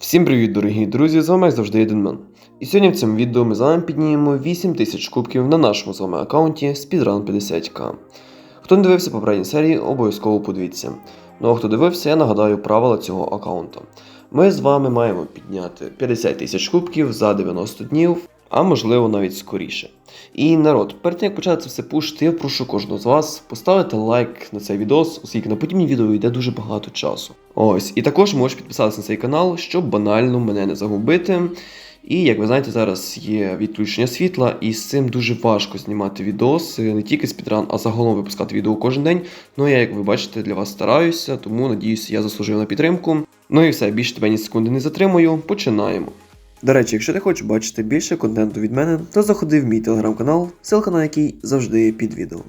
Всім привіт, дорогі друзі! З вами як завжди Єдинмен. І сьогодні в цьому відео ми з вами піднімемо 8 тисяч кубків на нашому з вами аккаунті Speedrun 50к. Хто не дивився попередні серії, обов'язково подивіться. Ну а хто дивився, я нагадаю правила цього аккаунту. Ми з вами маємо підняти 50 тисяч кубків за 90 днів, а можливо навіть скоріше. І народ, перед тим як почати це все пушити, я прошу кожного з вас поставити лайк на цей відос, оскільки на подібні відео йде дуже багато часу. Ось, і також можеш підписатися на цей канал, щоб банально мене не загубити. І як ви знаєте, зараз є відключення світла, і з цим дуже важко знімати відоси, не тільки спідран, а загалом випускати відео кожен день. Ну я, як ви бачите, для вас стараюся, тому надіюся, я заслужив на підтримку. Ну і все, більше тебе ні секунди не затримую. Починаємо. До речі, якщо ти хочеш бачити більше контенту від мене, то заходи в мій телеграм-канал, ссылка на який завжди під відео.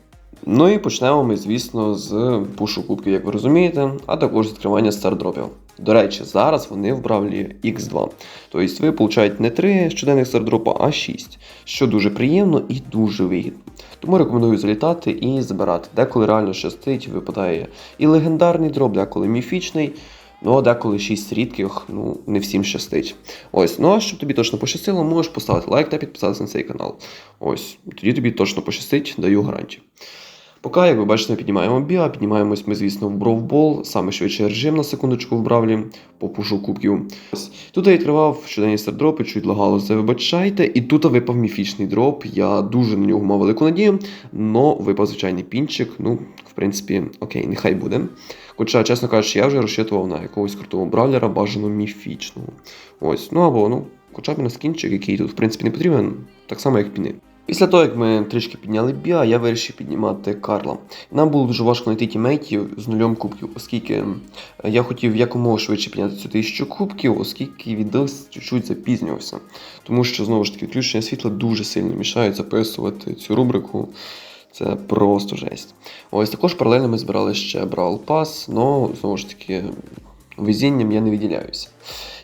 Ну і почнемо ми, звісно, з пушу кубків, як ви розумієте, а також з відкривання стардропів. До речі, зараз вони в бравлі X2. Тобто ви получаєте не 3 щоденних стардропа, а 6, що дуже приємно і дуже вигідно. Тому рекомендую залітати і забирати. Деколи реально щастить, випадає і легендарний дроп, деколи міфічний. Ну, деколи 6 рідких, ну, не всім щастить. Ось, ну а щоб тобі точно пощастило, можеш поставити лайк та підписатися на цей канал. Ось, тоді тобі точно пощастить, даю гарантію. Поки, як ви бачите, піднімаємо біа, піднімаємось ми, звісно, в бровбол, саме швидший режим на секундочку в бравлі, по пушу кубків. Тут я відкривав щоденні стардропи, чуть лагалося, вибачайте, і тут випав міфічний дроп. Я дуже на нього мав велику надію, но випав звичайний пінчик. Ну, в принципі, окей, нехай буде. Хоча, чесно кажучи, я вже розчитував на якогось крутого бравлера, бажано міфічного. Ось, ну або ну, хоча б на скінчик, який тут, в принципі, не потрібен, так само, як піни. Після того, як ми трішки підняли біа, я вирішив піднімати Карла. Нам було дуже важко знайти тімейтів з нульом кубків, оскільки я хотів якомога швидше підняти цю тисячу кубків, оскільки відос чуть-чуть запізнювався. Тому що, знову ж таки, відключення світла дуже сильно мішають записувати цю рубрику. Це просто жесть. Ось також паралельно ми збирали ще Brawl Pass, але знову ж таки везінням я не виділяюся.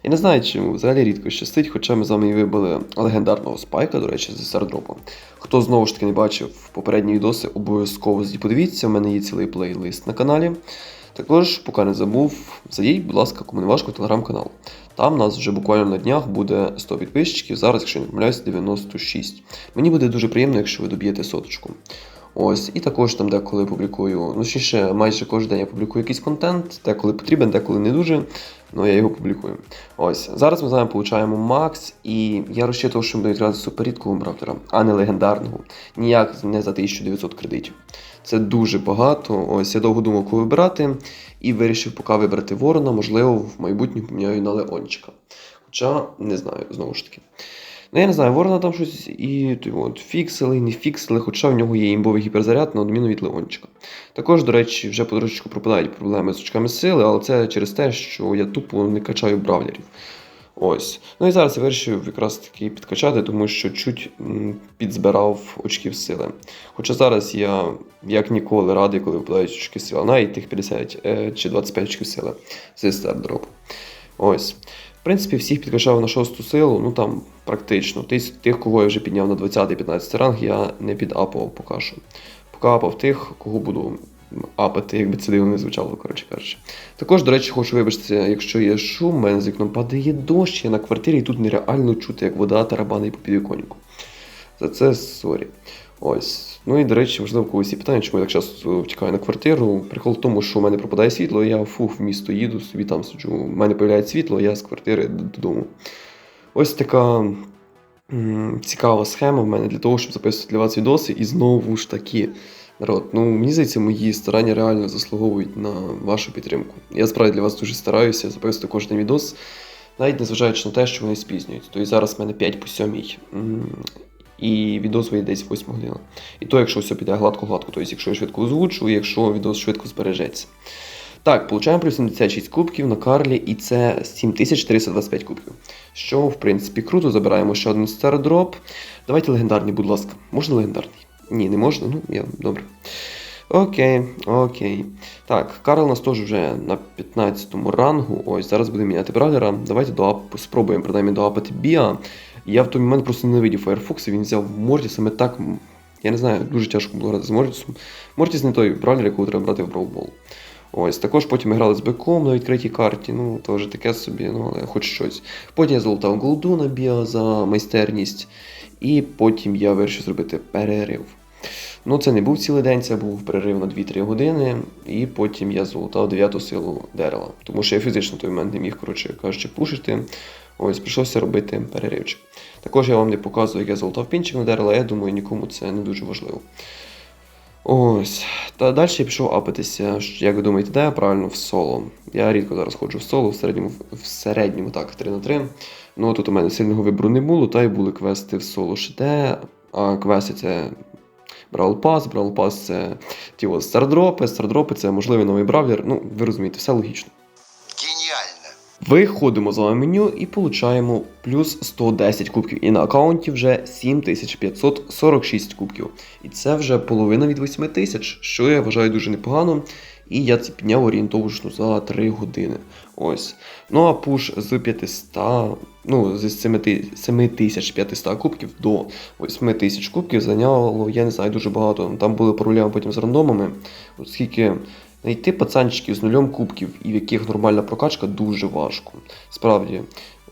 Я не знаю, чому взагалі рідко щастить, хоча ми з вами і вибили легендарного спайка, до речі, з стардропом. Хто знову ж таки не бачив попередні відоси, обов'язково подивіться, у мене є цілий плейлист на каналі. Також, поки не забув, зайдіть, будь ласка, кому не важко, телеграм-канал. Там нас вже буквально на днях буде 100 підписчиків, зараз, якщо не помиляюсь, 96. Мені буде дуже приємно, якщо ви доб'єте соточку. Ось, і також там деколи публікую, ну ще майже кожен день я публікую якийсь контент, деколи потрібен, деколи не дуже, але я його публікую. Ось, зараз ми з вами получаємо Макс, і я розчитував, що ми будемо відкривати суперрідкого бравлера, а не легендарного. Ніяк не за 1900 кредитів. Це дуже багато. Ось я довго думав, кого вибирати, і вирішив поки вибрати Ворона, можливо, в майбутньому поміняю на Леончика. Хоча не знаю, знову ж таки. Ну, я не знаю, Ворона там щось і от, фіксили, не фіксили, хоча в нього є імбовий гіперзаряд на одміну від Леончика. Також, до речі, вже потрошечку пропадають проблеми з очками сили, але це через те, що я тупо не качаю бравлерів. Ось. Ну і зараз я вирішив якраз таки підкачати, тому що чуть підзбирав очків сили. Хоча зараз я як ніколи радий, коли випадають очки сили, навіть тих 50 е, чи 25 очків сили зі стардропу. Ось. Принципі, всіх підкачав на шосту силу, ну там практично. Тих, кого я вже підняв на 20-15 ранг, я не підапав поки. Поки тих, кого буду апати, якби це дивно не звучало, коротше кажучи. Також, до речі, хочу вибачитися, якщо є шум, в мене з вікном падає дощ, я на квартирі і тут нереально чути, як вода тарабанить по підвіконнику. За це сорі. Ось. Ну і до речі, можливо, когось і питання, чому я так часто втікаю на квартиру. Прикол в тому, що в мене пропадає світло, я фух в місто їду, собі там сиджу. У мене появляється світло, я з квартири додому. Ось така цікава схема в мене для того, щоб записувати для вас відоси. І знову ж таки, народ, ну мені здається, мої старання реально заслуговують на вашу підтримку. Я справді для вас дуже стараюся записувати кожен відос, навіть незважаючи на те, що вони спізнюють. Тобто зараз в мене 5 по 7. І відос вийде десь 8 годин. І то, якщо все піде гладко-гладко, тобто, якщо я швидко озвучу, якщо відос швидко збережеться. Так, получаємо плюс 76 кубків на Карлі, і це 7425 кубків. Що, в принципі, круто. Забираємо ще один стардроп. Давайте легендарний, будь ласка. Можна легендарний? Ні, не можна. Ну, я добре. Окей, окей. Так, Карл у нас теж вже на 15 рангу. Ось, зараз будемо міняти бравлера. Давайте доап... спробуємо принаймні доапати Біа. Я в той момент просто ненавидів Firefox, і він взяв Мортіс саме так. Я не знаю, дуже тяжко було грати з Мортісом. Мортіс не той бравлер, якого треба брати в Ball. Ось, також потім ми грали з беком на відкритій карті, ну, теж таке собі, ну, але хоч щось. Потім я залутав голду на біо за майстерність, і потім я вирішив зробити перерив. Ну, це не був цілий день, це був перерив на 2-3 години, і потім я залутав 9 силу дерева. Тому що я фізично в той момент не міг, коротше кажучи, пушити. Ось, прийшлося робити переривчик. Також я вам не показую, як я залутав пінчик на дерево, я думаю, нікому це не дуже важливо. Ось. Та далі я пішов апатися, Ш- як ви думаєте, де я правильно в соло. Я рідко зараз ходжу в соло, в середньому, в середньому так, 3 на 3. Ну тут у мене сильного вибору не було, та й були квести в соло де, а квести це Brawl Pass, Brawl Pass це ті от стардропи, стардропи це можливий новий бравлер. Ну, ви розумієте, все логічно. Виходимо з меню і получаємо плюс 110 кубків. І на аккаунті вже 7546 кубків. І це вже половина від 8000, що я вважаю дуже непогано. І я це підняв орієнтовно за 3 години. Ось. Ну а пуш з 500, ну, з 7500 кубків до 8000 кубків зайняло, я не знаю, дуже багато. Там були проблеми потім з рандомами, оскільки знайти пацанчиків з нульом кубків і в яких нормальна прокачка дуже важко. Справді,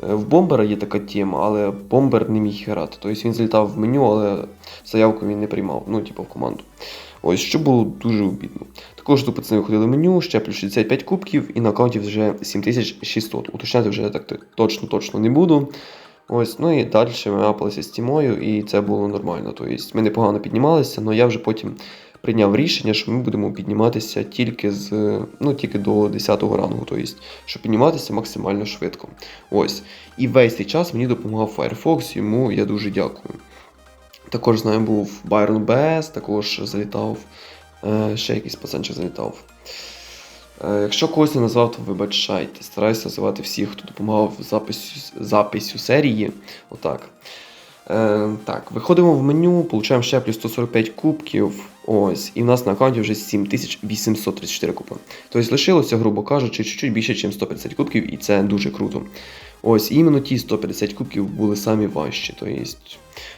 е, в бомбера є така тема, але бомбер не міг грати. Тобто він залітав в меню, але заявку він не приймав, ну, типу, в команду. Ось, що було дуже обідно. Також тут пацани виходили в меню, ще плюс 65 кубків, і на аккаунті вже 7600. Уточняти вже так точно точно не буду. Ось, ну і далі ми апалися з тімою, і це було нормально. Тобто ми непогано піднімалися, але я вже потім прийняв рішення, що ми будемо підніматися тільки з ну тільки до 10 го рангу, тобто, щоб підніматися максимально швидко. Ось. І весь цей час мені допомагав Firefox, йому я дуже дякую. Також з нами був Byron BS, також залітав. Е, ще якийсь пацанчик залітав. Е, якщо когось не назвав, то вибачайте. Стараюся називати всіх, хто допомагав в запису, запису серії. Отак. Е, так, виходимо в меню, получаємо ще плюс 145 кубків. Ось, і в нас на аккаунті вже 7834 купи. Тобто лишилося, грубо кажучи, чуть-чуть більше, ніж 150 кубків, і це дуже круто. Ось, і іменно ті 150 кубків були самі важчі. Тобто,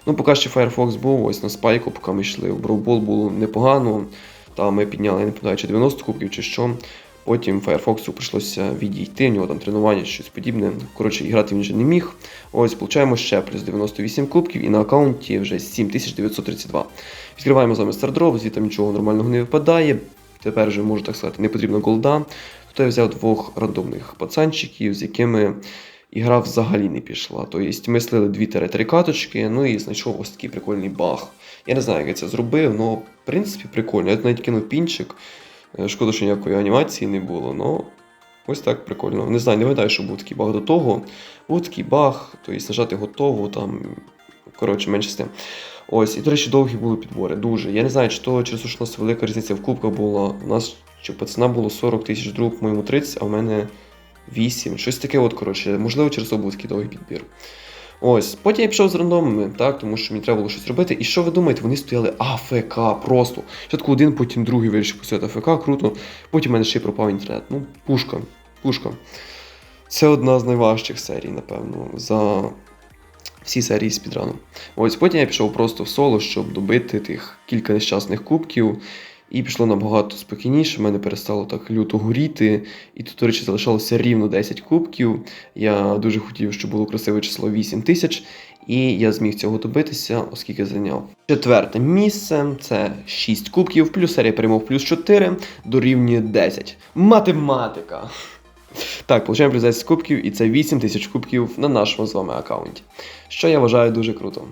ну, поки що Firefox був, ось на спайку, поки ми йшли. В Броубол було непогано. Там ми підняли, я не пам'ятаю, чи 90 кубків, чи що. Потім Firefox прийшлося відійти, в нього там тренування, щось подібне. Коротше, грати він вже не міг. Ось, получаємо ще плюс 98 кубків, і на аккаунті вже 7932. Відкриваємо з вами стардроп, звідти нічого нормального не випадає. Тепер вже можу так сказати, не потрібна голда. Тут я взяв двох рандомних пацанчиків, з якими ігра взагалі не пішла. Тобто ми слили 2-3 каточки, ну і знайшов ось такий прикольний баг. Я не знаю, як я це зробив, але в принципі прикольно. Я навіть кинув пінчик. Шкода, що ніякої анімації не було, але ось так прикольно. Не знаю, не вгадаю, що був такий баг до того. Був такий баг, тобто нажати готово, там. Коротше, менше з тим. Ось, і, до речі, довгі були підбори. Дуже. Я не знаю, чи то через те, що у нас велика різниця в кубках була. У нас чи пацана було 40 тисяч друг, моєму 30, а в мене 8. Щось таке, от, коротше, можливо, через то був такий довгий підбір. Ось, потім я пішов з рандомами, так, тому що мені треба було щось робити. І що ви думаєте, вони стояли АФК просто. Спочатку один, потім другий вирішив поставити АФК, круто. Потім в мене ще й пропав інтернет. Ну, пушка, пушка. Це одна з найважчих серій, напевно, за всі серії з підрану. Ось потім я пішов просто в соло, щоб добити тих кілька нещасних кубків. І пішло набагато спокійніше, мене перестало так люто горіти. І тут, до речі, залишалося рівно 10 кубків. Я дуже хотів, щоб було красиве число 8 тисяч, і я зміг цього добитися, оскільки зайняв. Четверте місце це 6 кубків, плюс серія перемог плюс 4 дорівнює 10. Математика. Так, получаємо плюс 10 кубків, і це 8 тисяч кубків на нашому з вами аккаунті. Що я вважаю дуже круто.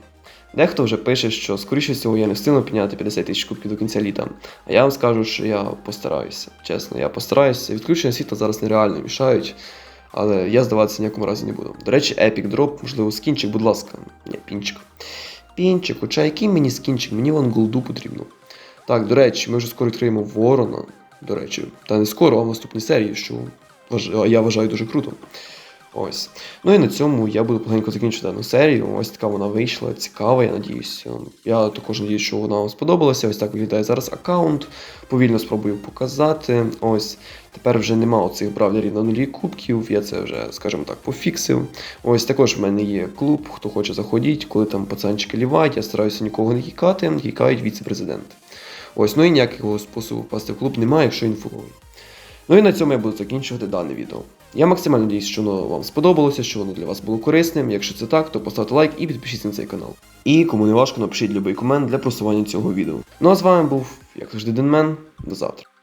Дехто вже пише, що скоріше всього я не встигну підняти 50 тисяч кубків до кінця літа. А я вам скажу, що я постараюся. Чесно, я постараюся. Відключення світла зараз нереально мішають, але я здаватися ніякому разі не буду. До речі, Epic Drop, можливо, скінчик, будь ласка. Ні, пінчик. Пінчик, хоча який мені скінчик? Мені вон голду потрібно. Так, до речі, ми вже скоро відкриємо Ворона. До речі, та не скоро, а в наступній серії, що я вважаю дуже круто. Ось. Ну і на цьому я буду поганенько закінчити дану серію. Ось така вона вийшла, цікава, я надіюсь. Я також надіюсь, що вона вам сподобалася. Ось так виглядає зараз аккаунт. Повільно спробую показати. Ось. Тепер вже нема оцих бравлерів на нулі кубків. Я це вже, скажімо так, пофіксив. Ось також в мене є клуб, хто хоче заходіть, коли там пацанчики лівають, я стараюся нікого не кікати, кікають віце-президент. Ось, ну і ніякого способу впасти в клуб немає, якщо інфуковий. Ну і на цьому я буду закінчувати дане відео. Я максимально надіюсь, що воно вам сподобалося, що воно для вас було корисним. Якщо це так, то поставте лайк і підпишіться на цей канал. І кому не важко, напишіть будь-який комент для просування цього відео. Ну а з вами був, як завжди, Денмен. До завтра.